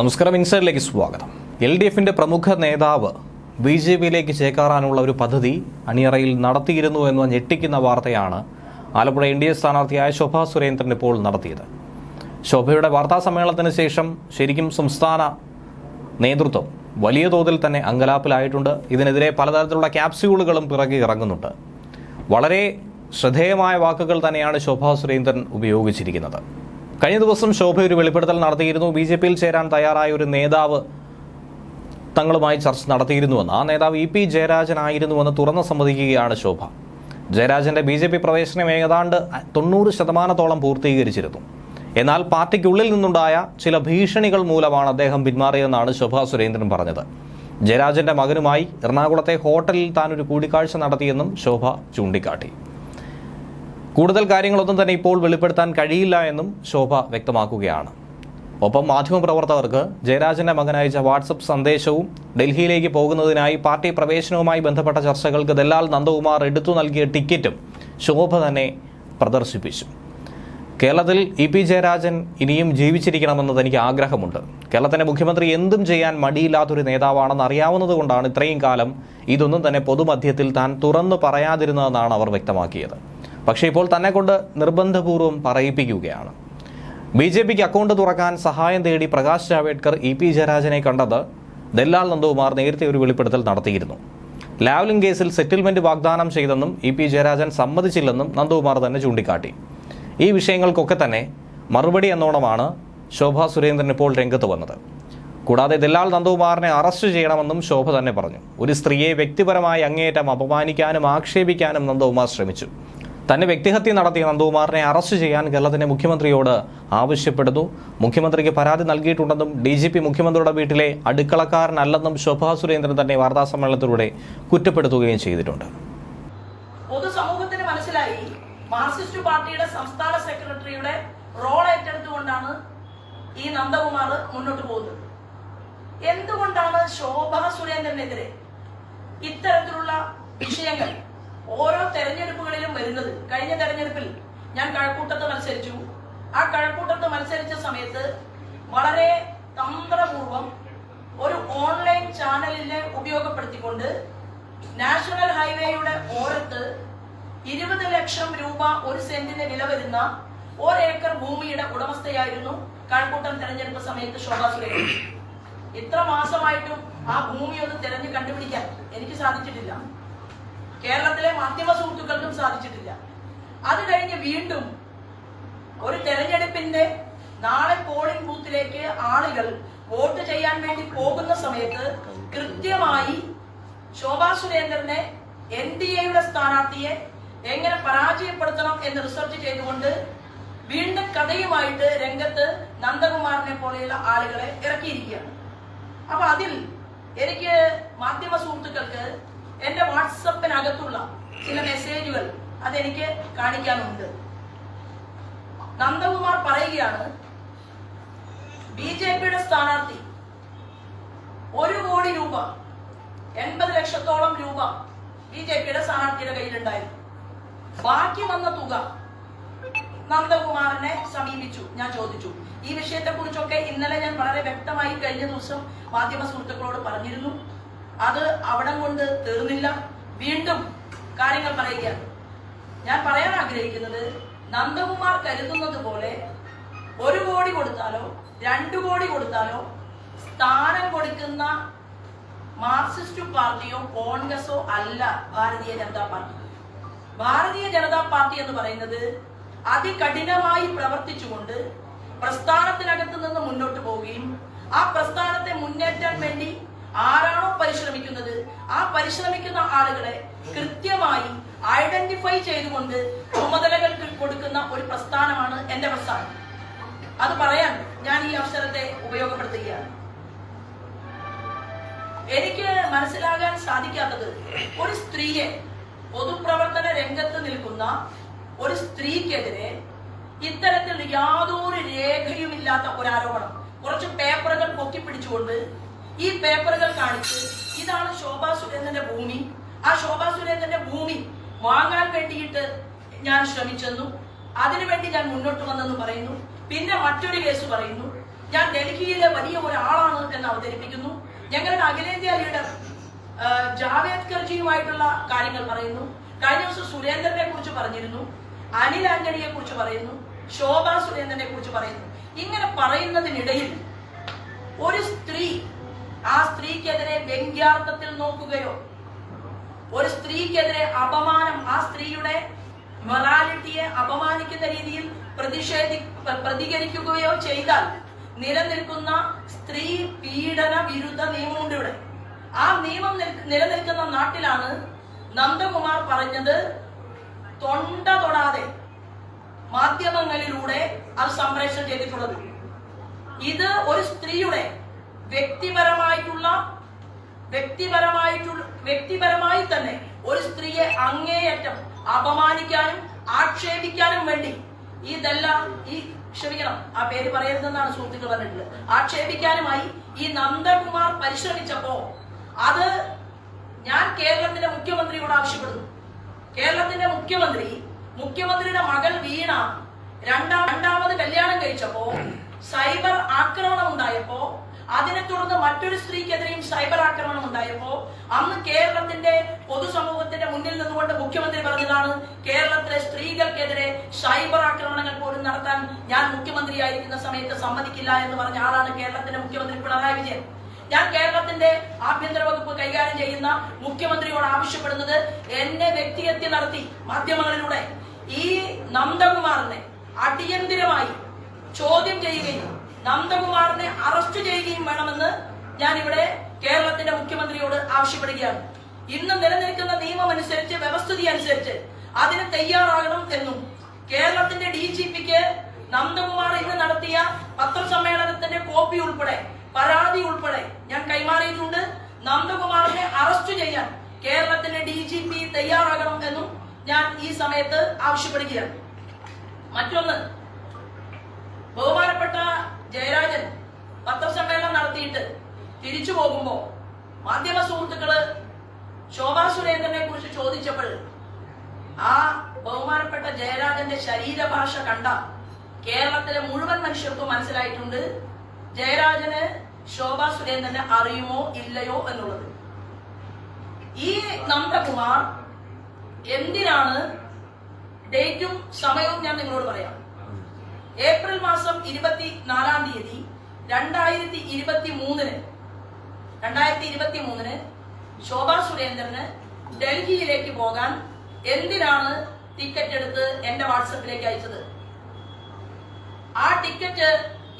നമസ്കാരം ഇൻസൈഡിലേക്ക് സ്വാഗതം. L D എഫിന്റെ പ്രമുഖ നേതാവ് ബി ജെ പിയിലേക്ക് ചേക്കാറാനുള്ള ഒരു പദ്ധതി അണിയറയിൽ നടത്തിയിരുന്നു എന്ന് ഞെട്ടിക്കുന്ന വാർത്തയാണ് ആലപ്പുഴ എൻ ഡി എ സ്ഥാനാർത്ഥിയായ ശോഭ സുരേന്ദ്രൻ ഇപ്പോൾ നടത്തിയത്. ശോഭയുടെ വാർത്താ സമ്മേളനത്തിന് ശേഷം ശരിക്കും സംസ്ഥാന നേതൃത്വം വലിയ തോതിൽ തന്നെ അങ്കലാപ്പിലായിട്ടുണ്ട്. ഇതിനെതിരെ പലതരത്തിലുള്ള ക്യാപ്സ്യൂളുകളും പിറകെ ഇറങ്ങുന്നുണ്ട്. വളരെ ശ്രദ്ധേയമായ വാക്കുകൾ തന്നെയാണ് ശോഭ സുരേന്ദ്രൻ ഉപയോഗിച്ചിരിക്കുന്നത്. കഴിഞ്ഞ ദിവസം ശോഭ ഒരു വെളിപ്പെടുത്തൽ നടത്തിയിരുന്നു. ബി ജെ പിയിൽ ചേരാൻ തയ്യാറായ ഒരു നേതാവ് തങ്ങളുമായി ചർച്ച നടത്തിയിരുന്നുവെന്ന്. ആ നേതാവ് ഇ പി ജയരാജനായിരുന്നുവെന്ന് തുറന്ന് സമ്മതിക്കുകയാണ് ശോഭ. ജയരാജന്റെ ബി ജെ പി പ്രവേശനം ഏതാണ്ട് തൊണ്ണൂറ് ശതമാനത്തോളം പൂർത്തീകരിച്ചിരുന്നു. എന്നാൽ പാർട്ടിക്കുള്ളിൽ നിന്നുണ്ടായ ചില ഭീഷണികൾ മൂലമാണ് അദ്ദേഹം പിന്മാറിയതെന്നാണ് ശോഭ സുരേന്ദ്രൻ പറഞ്ഞത്. ജയരാജന്റെ മകനുമായി എറണാകുളത്തെ ഹോട്ടലിൽ താൻ ഒരു കൂടിക്കാഴ്ച നടത്തിയെന്നും ശോഭ ചൂണ്ടിക്കാട്ടി. കൂടുതൽ കാര്യങ്ങളൊന്നും തന്നെ ഇപ്പോൾ വെളിപ്പെടുത്താൻ കഴിയില്ല എന്നും ശോഭ വ്യക്തമാക്കുകയാണ്. ഒപ്പം മാധ്യമപ്രവർത്തകർക്ക് ജയരാജന്റെ മകൻ അയച്ച വാട്സപ്പ് സന്ദേശവും ഡൽഹിയിലേക്ക് പോകുന്നതിനായി പാർട്ടി പ്രവേശനവുമായി ബന്ധപ്പെട്ട ചർച്ചകൾക്ക് ദല്ലാൽ നന്ദകുമാർ എടുത്തു നൽകിയ ടിക്കറ്റും ശോഭ തന്നെ പ്രദർശിപ്പിച്ചു. കേരളത്തിൽ ഇ പി ജയരാജൻ ഇനിയും ജീവിച്ചിരിക്കണമെന്നത് എനിക്ക് ആഗ്രഹമുണ്ട്. കേരളത്തിന്റെ മുഖ്യമന്ത്രി എന്തും ചെയ്യാൻ മടിയില്ലാത്തൊരു നേതാവാണെന്ന് അറിയാവുന്നതുകൊണ്ടാണ് ഇത്രയും കാലം ഇതൊന്നും തന്നെ പൊതുമധ്യത്തിൽ താൻ തുറന്നു പറയാതിരുന്നതെന്നാണ് അവർ വ്യക്തമാക്കിയത്. പക്ഷേ ഇപ്പോൾ തന്നെ കൊണ്ട് നിർബന്ധപൂർവം പറയിപ്പിക്കുകയാണ്. ബി ജെ പിക്ക് അക്കൗണ്ട് തുറക്കാൻ സഹായം തേടി പ്രകാശ് ജാവേദ്കർ ഇ പി ജയരാജനെ കണ്ടത് ദല്ലാൽ നന്ദകുമാർ നേരത്തെ ഒരു വെളിപ്പെടുത്തൽ നടത്തിയിരുന്നു. ലാവ്ലിംഗ് കേസിൽ സെറ്റിൽമെന്റ് വാഗ്ദാനം ചെയ്തെന്നും ഇ പി ജയരാജൻ സമ്മതിച്ചില്ലെന്നും നന്ദകുമാർ തന്നെ ചൂണ്ടിക്കാട്ടി. ഈ വിഷയങ്ങൾക്കൊക്കെ തന്നെ മറുപടി എന്നോണമാണ് ശോഭ സുരേന്ദ്രൻ ഇപ്പോൾ രംഗത്ത് വന്നത്. കൂടാതെ ദല്ലാൽ നന്ദകുമാറിനെ അറസ്റ്റ് ചെയ്യണമെന്നും ശോഭ തന്നെ പറഞ്ഞു. ഒരു സ്ത്രീയെ വ്യക്തിപരമായി അങ്ങേയറ്റം അപമാനിക്കാനും ആക്ഷേപിക്കാനും നന്ദകുമാർ ശ്രമിച്ചു. തന്നെ വ്യക്തിഹത്യ നടത്തിയ നന്ദകുമാറിനെ അറസ്റ്റ് ചെയ്യാൻ കേരളത്തിന്റെ മുഖ്യമന്ത്രിയോട് ആവശ്യപ്പെടുന്നു. മുഖ്യമന്ത്രിക്ക് പരാതി നൽകിയിട്ടുണ്ടെന്നും ഡി ജി പി മുഖ്യമന്ത്രിയുടെ വീട്ടിലെ അടുക്കളക്കാരനല്ലെന്നും ശോഭാ സുരേന്ദ്രൻ തന്നെ വാർത്താ സമ്മേളനത്തിലൂടെ കുറ്റപ്പെടുത്തുകയും ചെയ്തിട്ടുണ്ട്. പൊതുസമൂഹത്തിന് മനസ്സിലായി. മാർക്സിസ്റ്റ് പാർട്ടിയുടെ സംസ്ഥാന സെക്രട്ടറിയുടെ റോൾ ഏറ്റെടുത്തുകൊണ്ടാണ് ഈ നന്ദകുമാർ മുന്നോട്ട് പോകുന്നത്. എന്തുകൊണ്ടാണ് ശോഭാ സുരേന്ദ്രനെതിരെ ഇത്തരത്തിലുള്ള വിഷയങ്ങൾ ഓരോ തെരഞ്ഞെടുപ്പുകളിലും വരുന്നത്. കഴിഞ്ഞ തെരഞ്ഞെടുപ്പിൽ ഞാൻ കഴക്കൂട്ടത്ത് മത്സരിച്ചു. ആ കഴക്കൂട്ടത്ത് മത്സരിച്ച സമയത്ത് വളരെ തന്ത്രപൂർവം ഒരു ഓൺലൈൻ ചാനലിനെ ഉപയോഗപ്പെടുത്തിക്കൊണ്ട് നാഷണൽ ഹൈവേയുടെ ഓരത്ത് ഇരുപത് ലക്ഷം രൂപ ഒരു സെന്റിന് വില വരുന്ന ഒരേക്കർ ഭൂമിയുടെ ഉടമസ്ഥയായിരുന്നു കഴക്കൂട്ടം തെരഞ്ഞെടുപ്പ് സമയത്ത് ശോഭാ സുരേഷ്. ഇത്ര മാസമായിട്ടും ആ ഭൂമി ഒന്ന് തെരഞ്ഞു കണ്ടുപിടിക്കാൻ എനിക്ക് സാധിച്ചിട്ടില്ല. കേരളത്തിലെ മാധ്യമ സുഹൃത്തുക്കൾക്കും സാധിച്ചിട്ടില്ല. അത് കഴിഞ്ഞ് വീണ്ടും ഒരു തെരഞ്ഞെടുപ്പിന്റെ നാളെ പോളിംഗ് ബൂത്തിലേക്ക് ആളുകൾ വോട്ട് ചെയ്യാൻ വേണ്ടി പോകുന്ന സമയത്ത് കൃത്യമായി ശോഭാ സുരേന്ദ്രനെ എൻ ഡി എയുടെ സ്ഥാനാർത്ഥിയെ എങ്ങനെ പരാജയപ്പെടുത്തണം എന്ന് റിസർച്ച് ചെയ്തുകൊണ്ട് വീണ്ടും കഥയുമായിട്ട് രംഗത്ത് നന്ദകുമാറിനെ പോലെയുള്ള ആളുകളെ ഇറക്കിയിരിക്കുകയാണ്. അപ്പൊ അതിൽ എനിക്ക് മാധ്യമ സുഹൃത്തുക്കൾക്ക് എന്റെ വാട്സപ്പിനകത്തുള്ള ചില മെസ്സേജുകൾ അതെനിക്ക് കാണിക്കാനുണ്ട്. നന്ദകുമാർ പറയുകയാണ് ബി ജെ പിയുടെ സ്ഥാനാർത്ഥി ഒരു കോടി രൂപ എൺപത് ലക്ഷത്തോളം രൂപ ബി ജെ പിയുടെ സ്ഥാനാർത്ഥിയുടെ കയ്യിലുണ്ടായിരുന്നു ബാക്കി വന്ന തുക നന്ദകുമാറിനെ സമീപിച്ചു. ഞാൻ ചോദിച്ചു. ഈ വിഷയത്തെ കുറിച്ചൊക്കെ ഇന്നലെ ഞാൻ വളരെ വ്യക്തമായി കഴിഞ്ഞ ദിവസം മാധ്യമ സുഹൃത്തുക്കളോട് പറഞ്ഞിരുന്നു. അത് അവിടം കൊണ്ട് തീർന്നില്ല. വീണ്ടും കാര്യങ്ങൾ പറയുക. ഞാൻ പറയാൻ ആഗ്രഹിക്കുന്നത് നന്ദകുമാർ കരുതുന്നത് പോലെ ഒരു കോടി കൊടുത്താലോ രണ്ടു കോടി കൊടുത്താലോ സ്ഥാനം കൊടുക്കുന്ന മാർക്സിസ്റ്റ് പാർട്ടിയോ കോൺഗ്രസോ അല്ല ഭാരതീയ ജനതാ പാർട്ടി. ഭാരതീയ ജനതാ പാർട്ടി എന്ന് പറയുന്നത് അതികഠിനമായി പ്രവർത്തിച്ചുകൊണ്ട് പ്രസ്ഥാനത്തിനകത്ത് നിന്ന് മുന്നോട്ട് പോവുകയും ആ പ്രസ്ഥാനത്തെ മുന്നേറ്റാൻ വേണ്ടി ആരാണോ പരിശ്രമിക്കുന്നത്? ആ പരിശ്രമിക്കുന്ന ആളുകളെ കൃത്യമായി ഐഡന്റിഫൈ ചെയ്തുകൊണ്ട് ചുമതലകൾ കൊടുക്കുന്ന ഒരു പ്രസ്ഥാനമാണ് എന്റെ പ്രസ്ഥാനം. അത് പറയാൻ ഞാൻ ഈ അവസരത്തെ ഉപയോഗപ്പെടുത്തുകയാണ്. എനിക്ക് മനസ്സിലാകാൻ സാധിക്കാത്തത് ഒരു സ്ത്രീയെ പൊതുപ്രവർത്തന രംഗത്ത് നിൽക്കുന്ന ഒരു സ്ത്രീക്കെതിരെ ഇത്തരത്തിൽ യാതൊരു രേഖയുമില്ലാത്ത ഒരു ആരോപണം കുറച്ച് പേപ്പറുകൾ പൊക്കിപ്പിടിച്ചുകൊണ്ട് ഈ പേപ്പറുകൾ കാണിച്ച് ഇതാണ് ശോഭാ സുരേന്ദ്രന്റെ ഭൂമി. ആ ശോഭാ സുരേന്ദ്രന്റെ ഭൂമി വാങ്ങാൻ വേണ്ടിയിട്ട് ഞാൻ ശ്രമിച്ചെന്നു അതിനുവേണ്ടി ഞാൻ മുന്നോട്ട് വന്നെന്ന് പറയുന്നു. പിന്നെ മറ്റൊരു കേസ് പറയുന്നു. ഞാൻ ഡൽഹിയിലെ വലിയ ഒരാളാണ് എന്ന് അവതരിപ്പിക്കുന്നു. ഞങ്ങളുടെ അഖിലേന്ത്യാ ലീഡർ ജാവേദ് ഖർജിയുമായിട്ടുള്ള കാര്യങ്ങൾ പറയുന്നു. കഴിഞ്ഞ ദിവസം സുരേന്ദ്രനെ കുറിച്ച് പറഞ്ഞിരുന്നു. അനിൽ ആന്റണിയെ കുറിച്ച് പറയുന്നു. ശോഭാ സുരേന്ദ്രനെ കുറിച്ച് പറയുന്നു. ഇങ്ങനെ പറയുന്നതിനിടയിൽ ഒരു സ്ത്രീ ആ സ്ത്രീക്കെതിരെ വ്യംഗ്യാർത്ഥത്തിൽ നോക്കുകയോ ഒരു സ്ത്രീക്കെതിരെ അപമാനം ആ സ്ത്രീയുടെ മൊറാലിറ്റിയെ അപമാനിക്കുന്ന രീതിയിൽ പ്രതിഷേധി പ്ര- പ്രതികരിക്കുകയോ ചെയ്താൽ നിലനിൽക്കുന്ന സ്ത്രീ പീഡന വിരുദ്ധ നിയമമുണ്ട് ഇവിടെ. ആ നിയമം നിലനിൽക്കുന്ന നാട്ടിലാണ് നന്ദകുമാർ പറഞ്ഞത് തൊണ്ട തൊടാതെ മാധ്യമങ്ങളിലൂടെ അത് സംപ്രേഷണം ചെയ്തിട്ടുള്ളത്. ഇത് ഒരു സ്ത്രീയുടെ വ്യക്തിപരമായിട്ടുള്ള വ്യക്തിപരമായിട്ടുള്ള വ്യക്തിപരമായി തന്നെ ഒരു സ്ത്രീയെ അങ്ങേയറ്റം അപമാനിക്കാനും ആക്ഷേപിക്കാനും വേണ്ടി ഇതെല്ലാം ഈ ക്ഷമിക്കണം ആ പേര് പറയരുതെന്നാണ് സുഹൃത്തുക്കൾ പറഞ്ഞിട്ടുള്ളത്. ആക്ഷേപിക്കാനുമായി ഈ നന്ദകുമാർ പരിശ്രമിച്ചപ്പോ അത് ഞാൻ കേരളത്തിന്റെ മുഖ്യമന്ത്രിയോട് ആവശ്യപ്പെടുന്നു. കേരളത്തിന്റെ മുഖ്യമന്ത്രി മുഖ്യമന്ത്രിയുടെ മകൾ വീണ രണ്ടാം രണ്ടാമത് കല്യാണം കഴിച്ചപ്പോ സൈബർ ആക്രമണം ഉണ്ടായപ്പോ അതിനെ തുടർന്ന് മറ്റൊരു സ്ത്രീക്കെതിരെയും സൈബർ ആക്രമണം ഉണ്ടായപ്പോ അന്ന് കേരളത്തിന്റെ പൊതുസമൂഹത്തിന്റെ മുന്നിൽ നിന്നുകൊണ്ട് മുഖ്യമന്ത്രി പറഞ്ഞതാണ് കേരളത്തിലെ സ്ത്രീകൾക്കെതിരെ സൈബർ ആക്രമണങ്ങൾ പോലും നടത്താൻ ഞാൻ മുഖ്യമന്ത്രിയായിരിക്കുന്ന സമയത്ത് സമ്മതിക്കില്ല എന്ന് പറഞ്ഞ ആളാണ് കേരളത്തിന്റെ മുഖ്യമന്ത്രി പിണറായി വിജയൻ. ഞാൻ കേരളത്തിന്റെ ആഭ്യന്തര വകുപ്പ് കൈകാര്യം ചെയ്യുന്ന മുഖ്യമന്ത്രിയോട് ആവശ്യപ്പെടുന്നത് എന്നെ വ്യക്തിഹത്യ നടത്തി മാധ്യമങ്ങളിലൂടെ ഈ നന്ദകുമാറിനെ അടിയന്തിരമായി ചോദ്യം ചെയ്യുകയും നന്ദകുമാറിനെ അറസ്റ്റ് ചെയ്യുകയും വേണമെന്ന് ഞാൻ ഇവിടെ കേരളത്തിന്റെ മുഖ്യമന്ത്രിയോട് ആവശ്യപ്പെടുകയാണ്. ഇന്ന് നിലനിൽക്കുന്ന നിയമം അനുസരിച്ച് വ്യവസ്ഥിതി അനുസരിച്ച് അതിന് തയ്യാറാകണം എന്നും കേരളത്തിന്റെ ഡി ജി പിക്ക് നന്ദകുമാർ ഇന്ന് നടത്തിയ പത്രസമ്മേളനത്തിന്റെ കോപ്പി ഉൾപ്പെടെ പരാതി ഉൾപ്പെടെ ഞാൻ കൈമാറിയിട്ടുണ്ട്. നന്ദകുമാറിനെ അറസ്റ്റ് ചെയ്യാൻ കേരളത്തിന്റെ ഡി ജി പി തയ്യാറാകണം എന്നും ഞാൻ ഈ സമയത്ത് ആവശ്യപ്പെടുകയാണ്. മറ്റൊന്ന് ബഹുമാനപ്പെട്ട ജയരാജൻ പത്രസമ്മേളനം നടത്തിയിട്ട് തിരിച്ചു പോകുമ്പോ മാധ്യമ സുഹൃത്തുക്കൾ ശോഭാ സുരേന്ദ്രനെ കുറിച്ച് ചോദിച്ചപ്പോൾ ആ ബഹുമാനപ്പെട്ട ജയരാജന്റെ ശരീരഭാഷ കണ്ട കേരളത്തിലെ മുഴുവൻ മനുഷ്യർക്കും മനസ്സിലായിട്ടുണ്ട് ജയരാജന് ശോഭാ സുരേന്ദ്രനെ അറിയുമോ ഇല്ലയോ എന്നുള്ളത്. ഈ നന്ദകുമാർ എന്തിനാണ് ഡേറ്റും സമയവും ഞാൻ നിങ്ങളോട് പറയാം. ഏപ്രിൽ മാസം ഇരുപത്തി നാലാം തീയതി രണ്ടായിരത്തി ഇരുപത്തി മൂന്നിന് രണ്ടായിരത്തി ഇരുപത്തി മൂന്നിന് ശോഭാ സുരേന്ദ്രന് ഡൽഹിയിലേക്ക് പോകാൻ എന്തിനാണ് ടിക്കറ്റ് എടുത്ത് എന്റെ വാട്സപ്പിലേക്ക് അയച്ചത്? ആ ടിക്കറ്റ്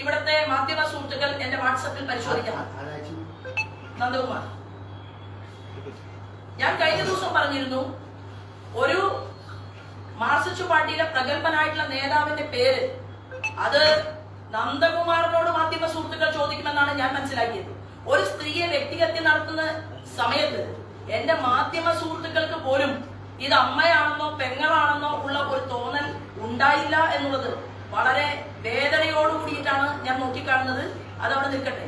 ഇവിടത്തെ മാധ്യമ സുഹൃത്തുക്കൾ എന്റെ വാട്സപ്പിൽ പരിശോധിക്കണം. നന്ദകുമാർ. ഞാൻ കഴിഞ്ഞ ദിവസം പറഞ്ഞിരുന്നു ഒരു മാർസിസ്റ്റ് പാർട്ടിയിലെ പ്രഗത്ഭനായിട്ടുള്ള നേതാവിന്റെ പേര് അത് നന്ദകുമാറിനോട് മാധ്യമ സുഹൃത്തുക്കൾ ചോദിക്കുമെന്നാണ് ഞാൻ മനസ്സിലാക്കിയത്. ഒരു സ്ത്രീയെ വ്യക്തിഹത്യ നടത്തുന്ന സമയത്ത് എന്റെ മാധ്യമ സുഹൃത്തുക്കൾക്ക് പോലും ഇത് അമ്മയാണെന്നോ പെങ്ങളാണെന്നോ ഉള്ള ഒരു തോന്നൽ ഉണ്ടായില്ല എന്നുള്ളത് വളരെ വേദനയോട് കൂടിയിട്ടാണ് ഞാൻ നോക്കിക്കാണുന്നത്. അതവിടെ നിൽക്കട്ടെ.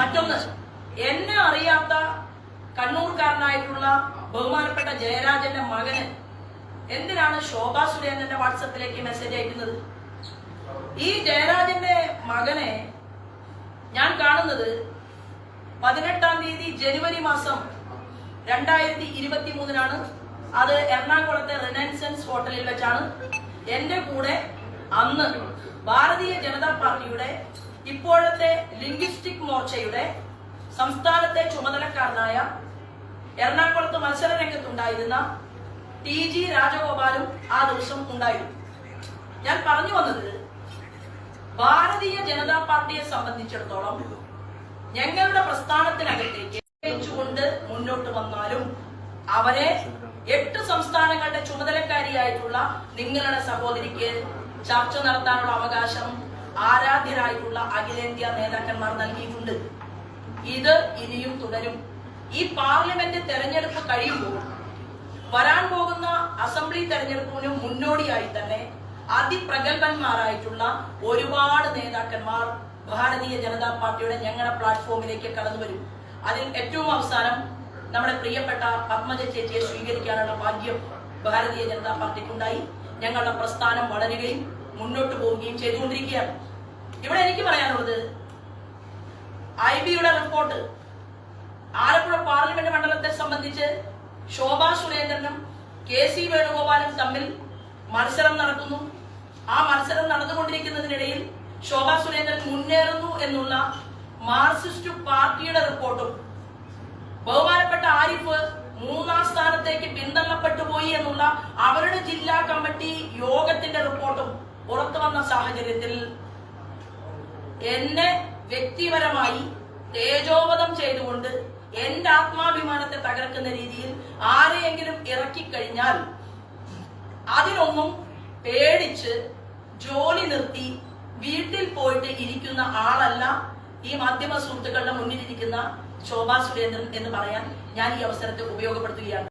മറ്റൊന്ന് എന്നെ അറിയാത്ത കണ്ണൂർക്കാരനായിട്ടുള്ള ബഹുമാനപ്പെട്ട ജയരാജന്റെ മകന് എന്തിനാണ് ശോഭാ സുരേന്ദ്രന്റെ വാട്സപ്പിലേക്ക് മെസ്സേജ് അയക്കുന്നത്? ഈ ജയരാജന്റെ മകനെ ഞാൻ കാണുന്നത് പതിനെട്ടാം തീയതി ജനുവരി മാസം രണ്ടായിരത്തി ഇരുപത്തി മൂന്നിനാണ് അത് എറണാകുളത്തെ റിനൻസൻസ് ഹോട്ടലിൽ വെച്ചാണ്. എന്റെ കൂടെ അന്ന് ഭാരതീയ ജനതാ പാർട്ടിയുടെ ഇപ്പോഴത്തെ ലിംഗ്വിസ്റ്റിക് മോർച്ചയുടെ സംസ്ഥാനത്തെ ചുമതലക്കാരനായ എറണാകുളത്ത് മത്സര രംഗത്തുണ്ടായിരുന്ന ടി ജി രാജഗോപാലും ആ ദിവസം ഉണ്ടായിരുന്നു. ഞാൻ പറഞ്ഞു വന്നത് ഭാരതീയ ജനതാ പാർട്ടിയെ സംബന്ധിച്ചിടത്തോളം ഞങ്ങളുടെ പ്രസ്ഥാനത്തിനകത്തേക്ക് കൊണ്ട് മുന്നോട്ട് വന്നാലും അവരെ എട്ട് സംസ്ഥാനങ്ങളുടെ ചുമതലക്കാരിയായിട്ടുള്ള നിങ്ങളുടെ സഹോദരിക്ക് ചർച്ച നടത്താനുള്ള അവകാശം ആരാധ്യരായിട്ടുള്ള അഖിലേന്ത്യാ നേതാക്കന്മാർ നൽകിയിട്ടുണ്ട്. ഇത് ഇനിയും തുടരും. ഈ പാർലമെന്റ് തെരഞ്ഞെടുപ്പ് കഴിയുമ്പോൾ വരാൻ പോകുന്ന അസംബ്ലി തെരഞ്ഞെടുപ്പിനും മുന്നോടിയായി തന്നെ അതിപ്രഗത്ഭന്മാരായിട്ടുള്ള ഒരുപാട് നേതാക്കന്മാർ ഭാരതീയ ജനതാ പാർട്ടിയുടെ ഞങ്ങളുടെ പ്ലാറ്റ്ഫോമിലേക്ക് കടന്നു വരും. അതിൽ ഏറ്റവും അവസാനം നമ്മുടെ പ്രിയപ്പെട്ട പത്മജ ചേച്ചിയെ സ്വീകരിക്കാനുള്ള ഭാഗ്യം ഭാരതീയ ജനതാ പാർട്ടിക്കുണ്ടായി. ഞങ്ങളുടെ പ്രസ്ഥാനം വളരുകയും മുന്നോട്ട് പോവുകയും ചെയ്തുകൊണ്ടിരിക്കുകയാണ്. ഇവിടെ എനിക്ക് പറയാനുള്ളത് ഐ ബിയുടെ റിപ്പോർട്ട് ആലപ്പുഴ പാർലമെന്റ് മണ്ഡലത്തെ സംബന്ധിച്ച് ശോഭാ സുരേന്ദ്രനും കെ സി വേണുഗോപാലും തമ്മിൽ മത്സരം നടക്കുന്നു. ആ മത്സരം നടന്നുകൊണ്ടിരിക്കുന്നതിനിടയിൽ ശോഭാ സുരേന്ദ്രൻ മുന്നേറുന്നു എന്നുള്ള മാർക്സിസ്റ്റ് പാർട്ടിയുടെ റിപ്പോർട്ടും ബഹുമാനപ്പെട്ട ആരിഫ് മൂന്നാം സ്ഥാനത്തേക്ക് പിന്തള്ളപ്പെട്ടു പോയി എന്നുള്ള അവരുടെ ജില്ലാ കമ്മിറ്റി യോഗത്തിന്റെ റിപ്പോർട്ടും പുറത്തു വന്ന സാഹചര്യത്തിൽ എന്നെ വ്യക്തിപരമായി തേജോവധം ചെയ്തുകൊണ്ട് എന്റെ ആത്മാഭിമാനത്തെ തകർക്കുന്ന രീതിയിൽ ആരെയെങ്കിലും ഇറക്കിക്കഴിഞ്ഞാൽ അതിനൊന്നും പേടിച്ച് ജോലി നിർത്തി വീട്ടിൽ പോയിട്ട് ഇരിക്കുന്ന ആളല്ല ഈ മാധ്യമ സുഹൃത്തുക്കളുടെ മുന്നിലിരിക്കുന്ന ശോഭാ സുരേന്ദ്രൻ എന്ന് പറയാൻ ഞാൻ ഈ അവസരത്തെ ഉപയോഗപ്പെടുത്തുകയാണ്.